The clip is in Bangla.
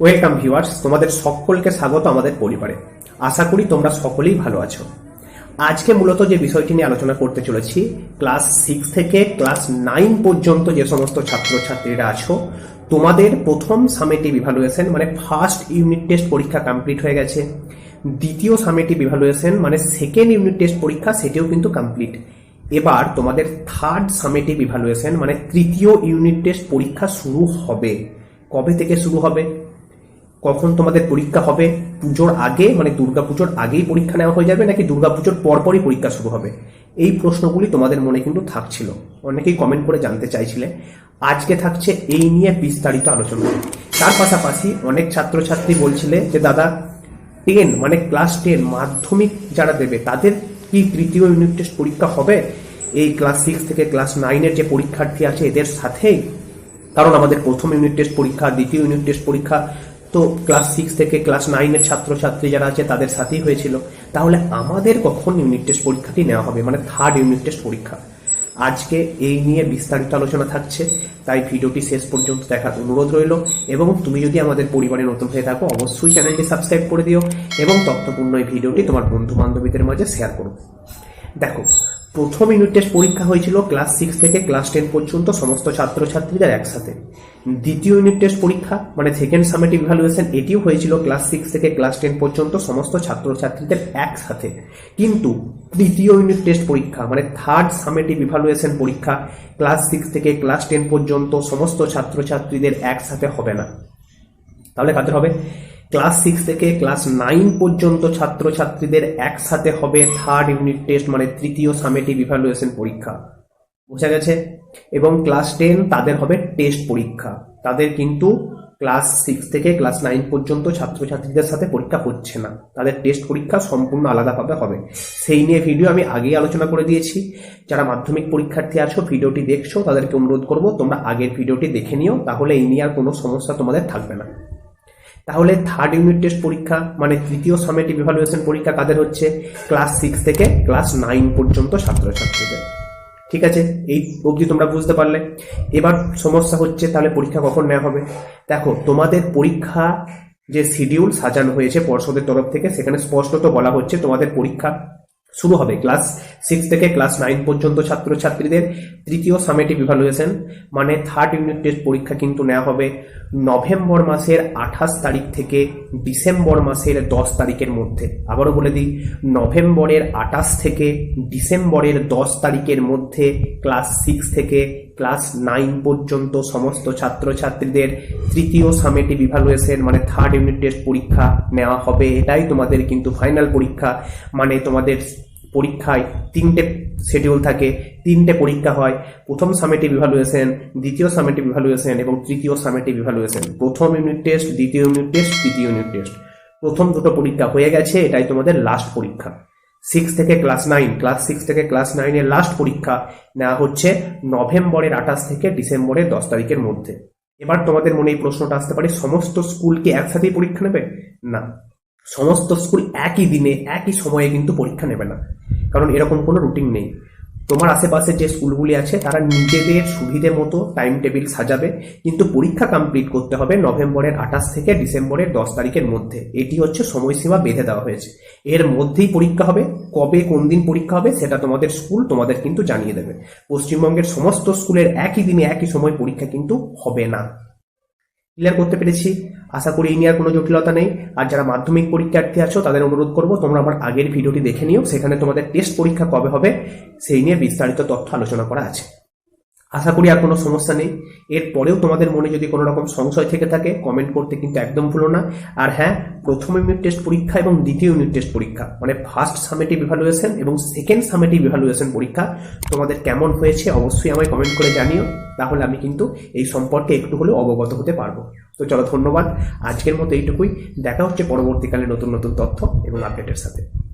ওয়েলকাম ভিউয়ার্স তোমাদের সকলকে স্বাগত আমাদের পরিবারে। আশা করি তোমরা সকলেই ভালো আছো। আজকে মূলত যে বিষয়টি নিয়ে আলোচনা করতে চলেছি ক্লাস সিক্স থেকে ক্লাস নাইন পর্যন্ত যে সমস্ত ছাত্রছাত্রীরা আছো, তোমাদের প্রথম সামেটিভ ইভালুয়েশন মানে ফার্স্ট ইউনিট টেস্ট পরীক্ষা কমপ্লিট হয়ে গেছে। দ্বিতীয় সামেটিভ ইভালুয়েশন মানে সেকেন্ড ইউনিট টেস্ট পরীক্ষা, সেটিও কিন্তু কমপ্লিট এবার তোমাদের থার্ড সামেটিভ ইভালুয়েশন মানে তৃতীয় ইউনিট টেস্ট পরীক্ষা শুরু হবে। কবে থেকে শুরু হবে? কখন তোমাদের পরীক্ষা হবে? পুজোর আগে মানে দুর্গা পুজোর আগেই পরীক্ষা নেওয়া হয়ে যাবে নাকি দুর্গা পুজোর পরপরই পরীক্ষা শুরু হবে? এই প্রশ্নগুলি তোমাদের মনে কিন্তু থাকছিল। অনেকেই কমেন্ট করে জানতে চাইছিলে। আজকে থাকছে এই নিয়ে বিস্তারিত আলোচনা। তার পাশাপাশি অনেক ছাত্রছাত্রী বলছিলে যে, দাদা টেন মানে ক্লাস টেন মাধ্যমিক যারা দেবে, তাদের কি তৃতীয় ইউনিট টেস্ট পরীক্ষা হবে? এই ক্লাস সিক্স থেকে ক্লাস নাইনের যে পরীক্ষার্থী আছে, এদের সাথেই? কারণ আমাদের প্রথম ইউনিট টেস্ট পরীক্ষা, দ্বিতীয় ইউনিট টেস্ট পরীক্ষা তো ক্লাস সিক্স থেকে ক্লাস নাইনের ছাত্রছাত্রী যারা আছে, তাদের সাথেই হয়েছিল। তাহলে আমাদের কখন ইউনিট টেস্ট পরীক্ষাটি নেওয়া হবে? মানে থার্ড ইউনিট টেস্ট পরীক্ষা। আজকে এই নিয়ে বিস্তারিত আলোচনা থাকছে, তাই ভিডিওটি শেষ পর্যন্ত দেখার অনুরোধ রইল। এবং তুমি যদি আমাদের পরিবারে নতুন হয়ে থাকো, অবশ্যই চ্যানেলটি সাবস্ক্রাইব করে দিও এবং তথ্যপূর্ণ এই ভিডিওটি তোমার বন্ধু বান্ধবীদের মাঝে শেয়ার করো। দেখো প্রথম ইউনিট টেস্ট পরীক্ষা হয়েছিল ক্লাস সিক্স থেকে ক্লাস টেন পর্যন্ত সমস্ত ছাত্রছাত্রীদের একসাথে। দ্বিতীয় ইউনিট টেস্ট পরীক্ষা মানে সেকেন্ড সামেটিভ ইভ্যালুয়েশন এটিও হয়েছিল ক্লাস সিক্স থেকে ক্লাস টেন পর্যন্ত সমস্ত ছাত্রছাত্রীদের একসাথে। কিন্তু তৃতীয় ইউনিট টেস্ট পরীক্ষা মানে থার্ড সামেটিভ ইভ্যালুয়েশন পরীক্ষা ক্লাস সিক্স থেকে ক্লাস টেন পর্যন্ত সমস্ত ছাত্রছাত্রীদের একসাথে হবে না। তাহলে কাদের হবে? ক্লাস সিক্স থেকে ক্লাস নাইন পর্যন্ত ছাত্রছাত্রীদের একসাথে হবে থার্ড ইউনিট টেস্ট মানে তৃতীয় সামেটিভ ইভ্যালুয়েশন পরীক্ষা। বোঝা গেছে? এবং ক্লাস টেন তাদের হবে টেস্ট পরীক্ষা। তাদের কিন্তু ক্লাস সিক্স থেকে ক্লাস নাইন পর্যন্ত ছাত্রছাত্রীদের সাথে পরীক্ষা হচ্ছে না। তাদের টেস্ট পরীক্ষা সম্পূর্ণ আলাদাভাবে হবে। সেই নিয়ে ভিডিও আমি আগেই আলোচনা করে দিয়েছি। যারা মাধ্যমিক পরীক্ষার্থী আছো ভিডিওটি দেখছ, তাদেরকে অনুরোধ করব তোমরা আগের ভিডিওটি দেখে নিও। তাহলে এই নিয়ে আর কোনো সমস্যা তোমাদের থাকবে না। তাহলে থার্ড ইউনিট টেস্ট পরীক্ষা মানে তৃতীয় সামেটিভ ইভালুয়েশন পরীক্ষা কাদের হচ্ছে? ক্লাস সিক্স থেকে ক্লাস নাইন পর্যন্ত ছাত্রছাত্রীদের। ঠিক আছে? এই অবধি তোমরা বুঝতে পারলে। এবার সমস্যা হচ্ছে, তাহলে পরীক্ষা কখন নেওয়া হবে? দেখো, তোমাদের পরীক্ষা যে শিডিউল সাজানো হয়েছে পর্ষদের তরফ থেকে, সেখানে স্পষ্টত বলা হচ্ছে তোমাদের পরীক্ষা শুরু হবে। ক্লাস সিক্স থেকে ক্লাস নাইন পর্যন্ত ছাত্রছাত্রীদের তৃতীয় সামেটিভ ইভালুয়েশন মানে থার্ড ইউনিট টেস্ট পরীক্ষা কিন্তু নেওয়া হবে নভেম্বর মাসের আঠাশ তারিখ থেকে ডিসেম্বর মাসের দশ তারিখের মধ্যে। আবারও বলে দিই, নভেম্বরের আঠাশ থেকে ডিসেম্বরের দশ তারিখের মধ্যে ক্লাস সিক্স থেকে ক্লাস নাইন পর্যন্ত সমস্ত ছাত্রছাত্রীদের তৃতীয় সামেটিভ ইভালুয়েশন মানে থার্ড ইউনিট টেস্ট পরীক্ষা নেওয়া হবে। এটাই তোমাদের কিন্তু ফাইনাল পরীক্ষা মানে তোমাদের পরীক্ষায় তিনটে শিডিউল থাকে, তিনটে পরীক্ষা হয়। প্রথম সামেটিভ ইভালুয়েশন দ্বিতীয় সামেটিভ ইভালুয়েশন এবং তৃতীয় সামেটিভ ইভালুয়েশন প্রথম ইউনিট টেস্ট দ্বিতীয় ইউনিট টেস্ট তৃতীয় ইউনিট টেস্ট প্রথম দুটো পরীক্ষা হয়ে গেছে, এটাই তোমাদের লাস্ট পরীক্ষা। সিক্স থেকে ক্লাস নাইন ক্লাস সিক্স থেকে ক্লাস নাইনের লাস্ট পরীক্ষা নেওয়া হচ্ছে নভেম্বরের আঠাশ থেকে ডিসেম্বরের দশ তারিখের মধ্যে। এবার তোমাদের মনে এই প্রশ্নটা আসতে পারে, সমস্ত স্কুল কি একসাথেই পরীক্ষা নেবে? না। সমস্ত স্কুল একই দিনে, একই সময়ে কিন্তু পরীক্ষা নেবে না। কারণ এরকম কোনো রুটিন নেই। তোমার আশেপাশে যে স্কুলগুলি আছে, তারা নিজেদের সুবিধে মতো টাইম টেবিল সাজাবে। কিন্তু পরীক্ষা কমপ্লিট করতে হবে নভেম্বরের আঠাশ থেকে ডিসেম্বরের দশ তারিখের মধ্যে। এটি হচ্ছে সময়সীমা বেঁধে দেওয়া হয়েছে। এর মধ্যেই পরীক্ষা হবে, কবে কোন দিন পরীক্ষা হবে, সেটা তোমাদের স্কুল তোমাদের কিন্তু জানিয়ে দেবে। পশ্চিমবঙ্গের সমস্ত স্কুলের একই দিনে, একই সময় পরীক্ষা কিন্তু হবে না। ক্লিয়ার করতে পেরেছি। আশা করি এই নিয়ে আর কোনো জটিলতা নেই। আর যারা মাধ্যমিক পরীক্ষার্থী আছো, তাদের অনুরোধ করব, তোমরা আমার আগের ভিডিওটি দেখে নিও। সেখানে তোমাদের টেস্ট পরীক্ষা কবে হবে, সেই নিয়ে বিস্তারিত তথ্য আলোচনা করা আছে। আশা করি আর কোনো সমস্যা নেই। এরপরেও তোমাদের মনে যদি কোনো রকম সংশয় থেকে থাকে কমেন্ট করতে কিন্তু একদম ভুলো না। আর হ্যাঁ প্রথম ইউনিট টেস্ট পরীক্ষা এবং দ্বিতীয় ইউনিট টেস্ট পরীক্ষা মানে ফার্স্ট সামেটিভ ইভ্যালুয়েশন এবং সেকেন্ড সামেটিভ ইভ্যালুয়েশন পরীক্ষা তোমাদের কেমন হয়েছে অবশ্যই আমায় কমেন্ট করে জানিও। তাহলে আমি কিন্তু এই সম্পর্কে একটু হলেও অবগত হতে পারব। তো চলো ধন্যবাদ। আজকের মতো এইটুকুই। দেখা হচ্ছে পরবর্তীকালে নতুন নতুন তথ্য এবং আপডেটের সাথে।